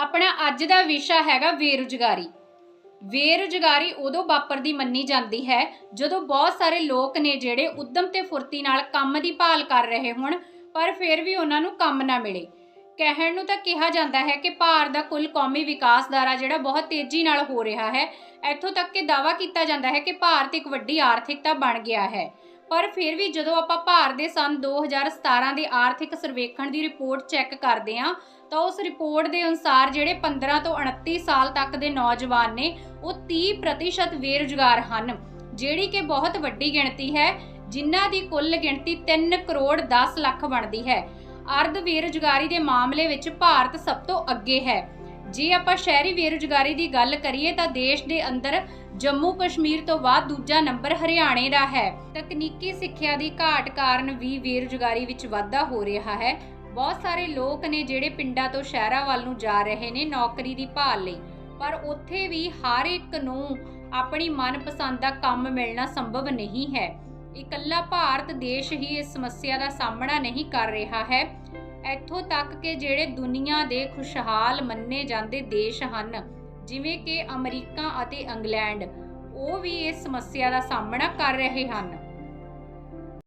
ਆਪਣਾ ਅੱਜ ਦਾ ਵਿਸ਼ਾ ਹੈਗਾ ਬੇਰੁਜ਼ਗਾਰੀ। ਬੇਰੁਜ਼ਗਾਰੀ ਉਦੋਂ ਵਾਪਰਦੀ ਮੰਨੀ ਜਾਂਦੀ ਹੈ ਜਦੋਂ ਬਹੁਤ ਸਾਰੇ ਲੋਕ ਨੇ ਜਿਹੜੇ ਉਦਮ ਤੇ ਫੁਰਤੀ ਨਾਲ ਕੰਮ ਦੀ ਭਾਲ ਕਰ ਰਹੇ ਹੋਣ, ਪਰ ਫਿਰ ਵੀ ਉਹਨਾਂ ਨੂੰ ਕੰਮ ਨਾ ਮਿਲੇ। ਕਹਿਣ ਨੂੰ ਤਾਂ ਕਿਹਾ ਜਾਂਦਾ ਹੈ ਕਿ ਭਾਰਤ ਦਾ ਕੁੱਲ ਕੌਮੀ ਵਿਕਾਸ ਦਾਰਾ ਜਿਹੜਾ ਬਹੁਤ ਤੇਜ਼ੀ ਨਾਲ ਹੋ ਰਿਹਾ ਹੈ, ਇੱਥੋਂ ਤੱਕ ਕਿ ਦਾਵਾ ਕੀਤਾ ਜਾਂਦਾ ਹੈ ਕਿ ਭਾਰਤ ਇੱਕ ਵੱਡੀ ਆਰਥਿਕਤਾ ਬਣ ਗਿਆ ਹੈ। ਪਰ ਫਿਰ ਵੀ ਜਦੋਂ ਆਪਾਂ ਭਾਰਤ ਦੇ ਸਨ 2017 ਦੇ ਆਰਥਿਕ ਸਰਵੇਖਣ ਦੀ ਰਿਪੋਰਟ ਚੈੱਕ ਕਰਦੇ ਹਾਂ, ਤਾਂ ਉਸ ਰਿਪੋਰਟ ਦੇ ਅਨੁਸਾਰ ਜਿਹੜੇ 15 ਤੋਂ 29 ਸਾਲ ਤੱਕ ਦੇ ਨੌਜਵਾਨ ਨੇ, ਉਹ 30% ਬੇਰੁਜ਼ਗਾਰ ਹਨ, ਜਿਹੜੀ ਕਿ ਬਹੁਤ ਵੱਡੀ ਗਿਣਤੀ ਹੈ, ਜਿਨ੍ਹਾਂ ਦੀ ਕੁੱਲ ਗਿਣਤੀ 3 ਕਰੋੜ 10 ਲੱਖ ਬਣਦੀ ਹੈ। ਅਰਧ ਬੇਰੁਜ਼ਗਾਰੀ ਦੇ ਮਾਮਲੇ ਵਿੱਚ ਭਾਰਤ ਸਭ ਤੋਂ ਅੱਗੇ ਹੈ। ਜੇ ਆਪਾਂ ਸ਼ਹਿਰੀ ਬੇਰੁਜ਼ਗਾਰੀ ਦੀ ਗੱਲ ਕਰੀਏ ਤਾਂ ਦੇਸ਼ ਦੇ ਅੰਦਰ ਜੰਮੂ ਕਸ਼ਮੀਰ ਤੋਂ ਬਾਅਦ ਦੂਜਾ ਨੰਬਰ ਹਰਿਆਣੇ ਦਾ ਹੈ। ਤਕਨੀਕੀ ਸਿੱਖਿਆ ਦੀ ਘਾਟ ਕਾਰਨ ਵੀ ਬੇਰੁਜ਼ਗਾਰੀ ਵਿੱਚ ਵਾਧਾ ਹੋ ਰਿਹਾ ਹੈ। ਬਹੁਤ ਸਾਰੇ ਲੋਕ ਨੇ ਜਿਹੜੇ ਪਿੰਡਾਂ ਤੋਂ ਸ਼ਹਿਰਾਂ ਵੱਲ ਨੂੰ ਜਾ ਰਹੇ ਨੇ ਨੌਕਰੀ ਦੀ ਭਾਲ ਲਈ। ਪਰ ਉੱਥੇ ਵੀ ਹਰ ਇੱਕ ਨੂੰ ਆਪਣੀ ਮਨਪਸੰਦ ਦਾ ਕੰਮ ਮਿਲਣਾ ਸੰਭਵ ਨਹੀਂ ਹੈ। ਇਕੱਲਾ ਭਾਰਤ ਦੇਸ਼ ਹੀ ਇਸ ਸਮੱਸਿਆ ਦਾ ਸਾਹਮਣਾ ਨਹੀਂ ਕਰ ਰਿਹਾ ਹੈ। ਇੱਥੋਂ ਤੱਕ ਕਿ ਜਿਹੜੇ ਦੁਨੀਆ ਦੇ ਖੁਸ਼ਹਾਲ ਮੰਨੇ ਜਾਂਦੇ ਦੇਸ਼ ਹਨ, ਜਿਵੇਂ ਕਿ ਅਮਰੀਕਾ ਅਤੇ ਇੰਗਲੈਂਡ, ਉਹ ਵੀ ਇਸ ਸਮੱਸਿਆ ਦਾ ਸਾਹਮਣਾ ਕਰ ਰਹੇ ਹਨ।